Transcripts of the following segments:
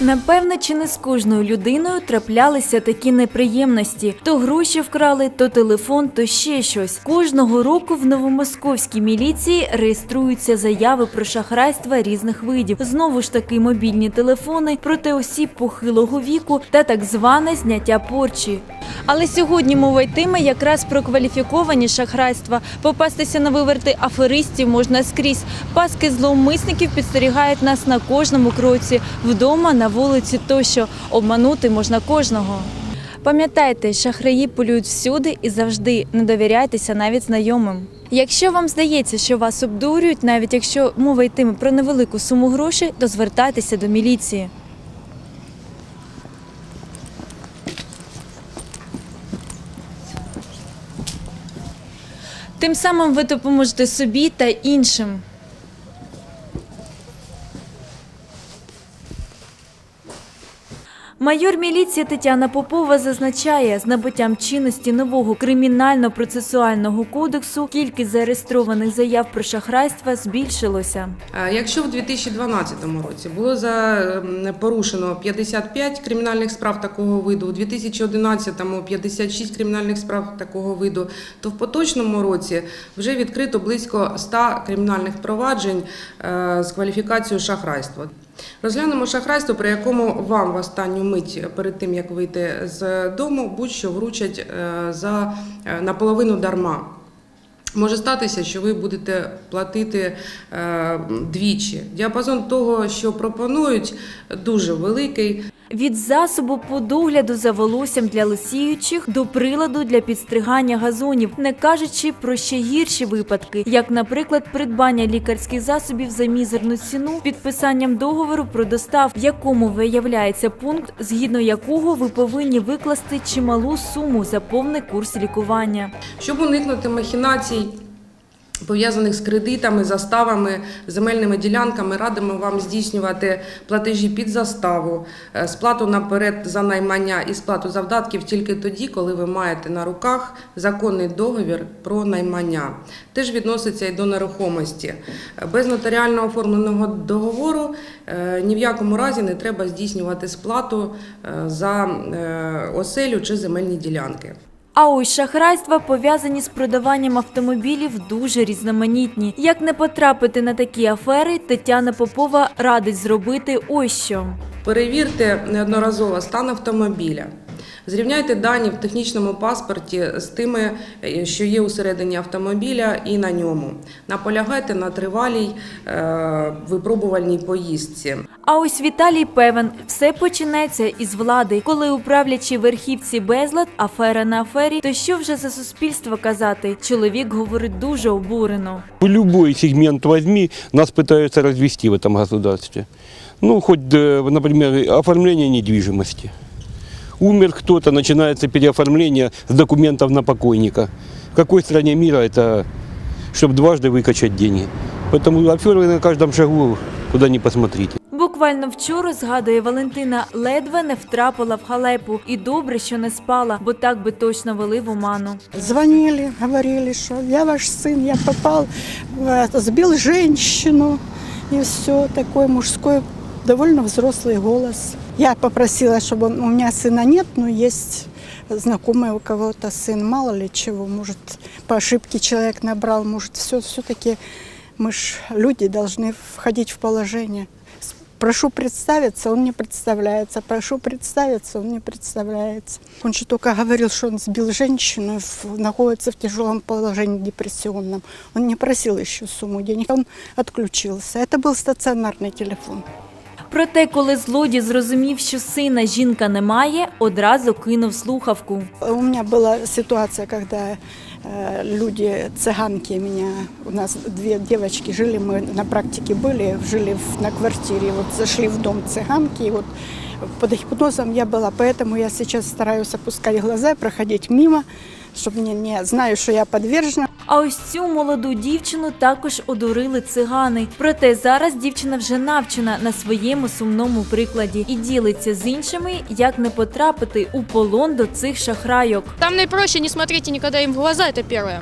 Напевно, чи не з кожною людиною траплялися такі неприємності: то гроші вкрали, то телефон, то ще щось. Кожного року в новомосковській міліції реєструються заяви про шахрайства різних видів. Знову ж таки, мобільні телефони проти осіб похилого віку та так зване зняття порчі. Але сьогодні мова йтиме якраз про кваліфіковані шахрайства. Попастися на виверти аферистів можна скрізь. Паски зловмисників підстерігають нас на кожному кроці, вдома, на вулиці тощо. Обманути можна кожного. Пам'ятайте, шахраї полюють всюди і завжди не довіряйтеся навіть знайомим. Якщо вам здається, що вас обдурюють, навіть якщо мова йтиме про невелику суму грошей, то звертайтеся до міліції. Тим самим ви допоможете собі та іншим. Майор міліції Тетяна Попова зазначає, з набуттям чинності нового кримінально-процесуального кодексу кількість зареєстрованих заяв про шахрайства збільшилося. Е, Якщо в 2012 році було ем, порушено 55 кримінальних справ такого виду, у 2011 – 56 кримінальних справ такого виду, то в поточному році вже відкрито близько 100 кримінальних проваджень е, з кваліфікацією шахрайства. Розглянемо шахрайство, при якому вам в останню мить перед тим як вийти з дому, будь-що вручать е, за е, наполовину дарма. Може статися, що ви будете платити е, двічі. Діапазон того, що пропонують, дуже великий. Від засобу по догляду за волоссям для лисіючих до приладу для підстригання газонів, не кажучи про ще гірші випадки, як, наприклад, придбання лікарських засобів за мізерну ціну підписанням договору про достав, в якому виявляється пункт, згідно якого ви повинні викласти чималу суму за повний курс лікування. Щоб уникнути махінацій, пов'язаних з кредитами, заставами, земельними ділянками, радимо вам здійснювати платежі під заставу, е, сплату наперед за наймання і сплату завдатків тільки тоді, коли ви маєте на руках законний договір про наймання. Теж відноситься і до нерухомості. Е, Без нотаріально оформленого договору е, ні в якому разі не треба здійснювати сплату за оселю чи земельні ділянки. А ось шахрайства пов'язані з продаванням автомобілів дуже різноманітні. Як не потрапити на такі афери, Тетяна Попова радить зробити ось що. Перевірте неодноразово стан автомобіля. Зрівняйте дані в технічному паспорті з тими, е, що є усередині автомобіля і на ньому. Наполягайте на тривалій е, випробувальній поїздці. А ось Віталій певен, все починається із влади. Коли управлячі верхівці безлад, афера на афері, то що вже за суспільство казати? Чоловік говорить дуже обурено. Любой сегмент возьми, нас пытаются развести в этом государстве. Ну, хоть, э, например, оформление недвижимости. Умер кто-то, начинается переоформление с документов на покойника. В какой стране мира это, чтобы дважды выкачать деньги? Поэтому аферы на каждом шагу, куда ни посмотрите. Буквально вчора, згадує Валентина, ледве не втрапила в халепу. І добре, що не спала, бо так би точно вели в оману. Звонили, говорили, что я ваш сын, я попал, в это, сбил женщину. И все, такой мужской, довольно взрослый голос. Я попросила, чтобы он- у меня сына нет, но есть знакомый у кого-то сын, мало ли чего, может, по ошибке человек набрал, может, все, все-таки мы ж люди должны входить в положение. Прошу представиться, он не представляется. Прошу представиться, он не представляется. Он же только говорил, что он сбил женщину, находится в тяжелом положении депрессионном. Он не просил еще сумму денег, он отключился. Это был стационарный телефон. Проте, коли злодій зрозумів, що сина жінка не має, одразу кинув слухавку. У меня была ситуация, когда э, люди, цыганки меня, у нас две девочки жили, мы на практике были, жили в- на квартире, вот зашли в дом цыганки, и вот под гипнозом я была, поэтому я сейчас стараюсь опускать глаза и проходить мимо, чтобы не, не знаю, что я подвержена. А ось цю молоду дівчину також одурили цигани. Проте зараз дівчина вже навчена на своєму сумному прикладі і ділиться з іншими, як не потрапити у полон до цих шахрайок. Там наипроще не смотрите никогда им в глаза, это первое.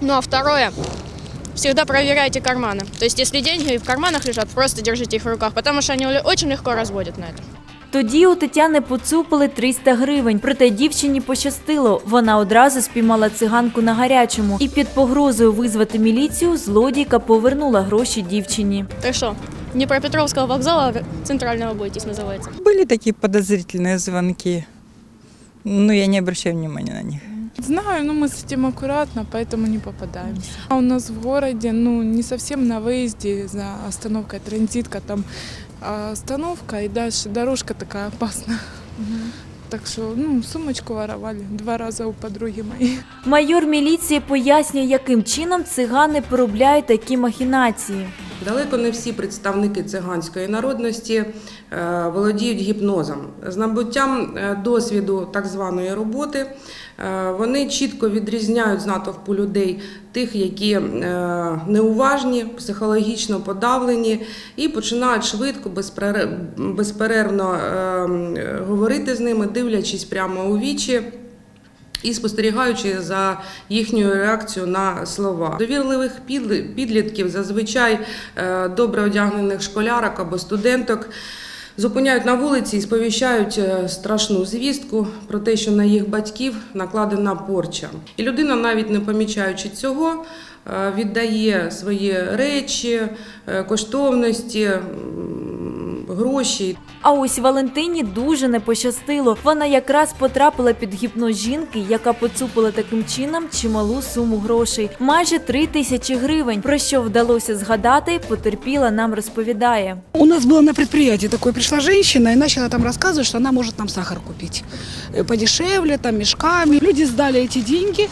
Ну а второе, всегда проверяйте карманы. То есть, если деньги в карманах лежат, просто держите их в руках, потому что они очень легко разводят на это. Тоді у Тетяни поцупили 300 гривень, проте дівчині пощастило. Вона одразу спіймала циганку на гарячому і під погрозою визвати міліцію злодійка повернула гроші дівчині. Так что, Днепропетровского вокзала центрального бойтесь, называется. Были такие подозрительные звонки, но я не обращаю внимания на них. Знаю, но мы с этим аккуратно, поэтому не попадаемся. А у нас в городе, ну, не совсем на выезде за остановкой транзитка, там а, остановка и дальше дорожка такая опасная. Так что, ну, сумочку воровали два раза у подруги моей. Майор міліції пояснює, яким чином цигани поробляють такі махінації. Далеко не всі представники циганської народності е, володіють гіпнозом. З набуттям е, досвіду так званої роботи вони чітко відрізняють з натовпу людей тих, які е, неуважні, психологічно подавлені, і починають швидко, безперер- безперервно е, говорити з ними, дивлячись прямо у вічі і спостерігаючи за їхньою реакцією на слова. Довірливих підлітків, зазвичай е, добре одягнених школярок або студенток. Зупиняють на вулиці і сповіщають е, страшну звістку про те, що на їх батьків накладена порча. І людина, навіть не помічаючи цього, е, віддає свої речі, е, коштовності, гроші. А ось Валентині дуже не пощастило. Вона якраз потрапила під гіпноз жінки, яка поцупила таким чином чималу суму грошей майже три тисячі гривень. Про що вдалося згадати, потерпіла нам розповідає. У нас было на предприятии такое, пришла женщина и начала там рассказывать, что она может нам сахар купить э, подешевле, там мешками. Люди сдали эти деньги,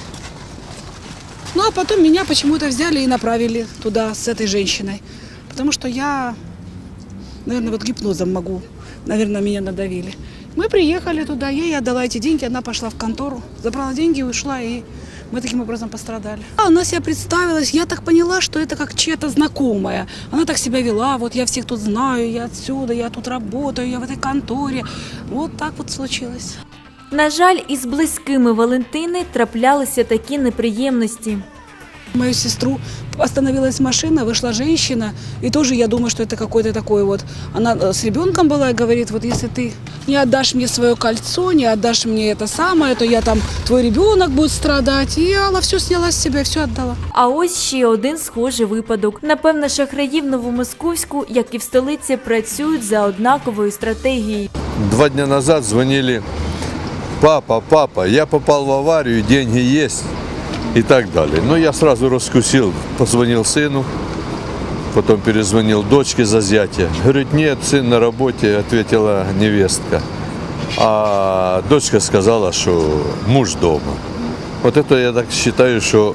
ну а потом меня почему-то взяли и направили туда с этой женщиной. Потому что я, наверное, вот гипнозом могу, наверное, меня надавили. Мы приехали туда, я ей отдала эти деньги, она пошла в контору, забрала деньги, ушла и мы таким образом пострадали. А она себя представилась, я так поняла, что это как чья-то знакомая. Она так себя вела, вот я всех тут знаю, я отсюда, я тут работаю, я в этой конторе. Вот так вот случилось. На жаль, із близькими Валентини траплялися такі неприємності. Мою сестру остановилась машина, вышла женщина, и тоже я думаю, что это какой-то такой вот. Она э, с ребенком была и говорит, вот если ты не отдашь мне свое кольцо, не отдашь мне это самое, то я там, твой ребенок будет страдать. И она все сняла с себя, все отдала. А ось ще один схожий випадок. Напевно, шахраї в Новомосковську, як і в столиці, працюють за однаковою стратегією. Два дня назад звонили, папа, папа, я попал в аварию, деньги есть и так далее. Но я сразу раскусил, позвонил сыну, потом перезвонил дочке за зятя. Говорит, нет, сын на работе, ответила невестка. А дочка сказала, что муж дома. Вот это я так считаю, что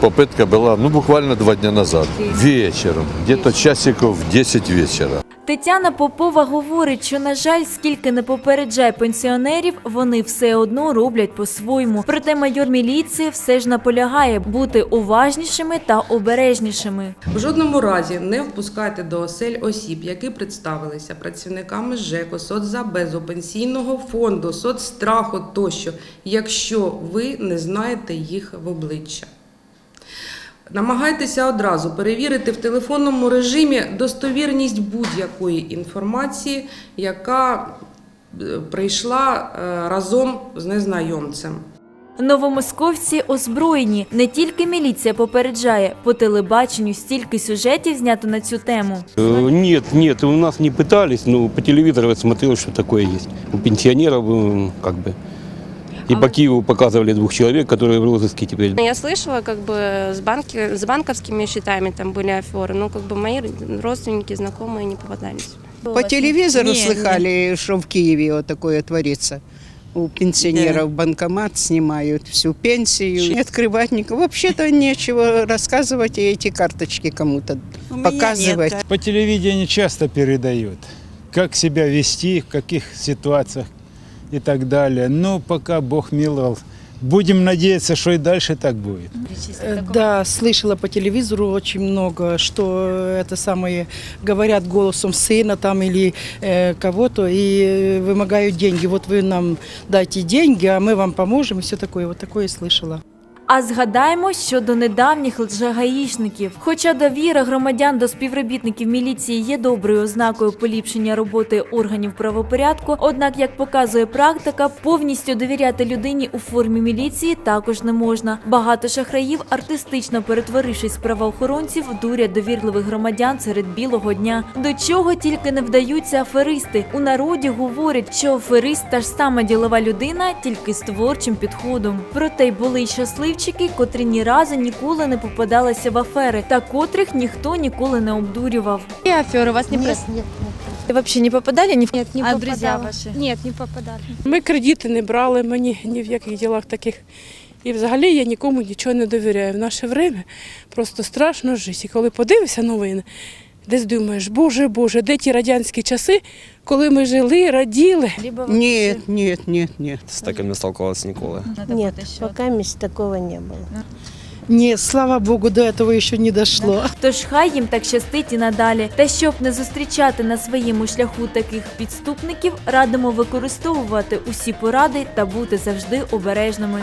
попытка была, ну, буквально два дня назад, вечером, где-то часиков в 10 вечера. Тетяна Попова говорить, що, на жаль, скільки не попереджає пенсіонерів, вони все одно роблять по-своєму. Проте майор міліції все ж наполягає бути уважнішими та обережнішими. В жодному разі не впускайте до осель осіб, які представилися працівниками ЖЕКу, соцзабезу, пенсійного фонду, соцстраху тощо, якщо ви не знаєте їх в обличчя. Намагайтеся одразу перевірити в телефонному режимі достовірність будь-якої інформації, яка е, прийшла е, разом з незнайомцем. Новомосковці озброєні. Не тільки міліція попереджає, по телебаченню стільки сюжетів знято на цю тему. Э, Нет, нет, у нас не пытались, но по телевизору я смотрел, что такое есть. У пенсионеров э, как бы. И по Киеву показывали двух человек, которые в розыске теперь. Я слышала, как бы с, банки, с банковскими счетами там были аферы, но как бы мои родственники, знакомые не попадались. По телевизору Не, слыхали, что в Киеве вот такое творится. У пенсионеров банкомат снимают всю пенсию, не открывать никого. Вообще-то нечего рассказывать и эти карточки кому-то показывать. нет. По телевидению часто передают, как себя вести, в каких ситуациях и так далее. Но пока Бог миловал. Будем надеяться, что и дальше так будет. Да, слышала по телевизору очень много, что это самое говорят голосом сына там или э, кого-то и э, вымогают деньги. Вот вы нам дайте деньги, а мы вам поможем и все такое. Вот такое я слышала. А згадаємо щодо недавніх лжегаїшників. Хоча довіра громадян до співробітників міліції є доброю ознакою поліпшення роботи органів правопорядку, однак, як показує практика, повністю довіряти людині у формі міліції також не можна. Багато шахраїв, артистично перетворившись з правоохоронців, дурять довірливих громадян серед білого дня. До чого тільки не вдаються аферисти. У народі говорять, що аферист та ж сама ділова людина, тільки з творчим підходом. Проте й були й щасливчики, котрі ні разу ніколи не попадалися в афери, та котрих ніхто ніколи не обдурював. И аферы вас не Нет, прос- нет, Вы вообще не попадали ни в нет, не а попадала. друзья ваши? Нет, не попадали. Ми кредити не брали, мені ні в яких ділах таких. І взагалі я нікому нічого не довіряю. В наше время просто страшно жити. І коли подивишся новини, десь думаєш, боже, боже, де ті радянські часи, коли ми жили, раділи. Нет, нет, нет, нет. С таким не сталкивался николи. Нет, пока мест такого не было. Нет, слава богу, до этого еще не дошло. Тож хай їм так щастить і надалі. Та щоб не зустрічати на своєму шляху таких підступників, радимо використовувати усі поради та бути завжди обережними.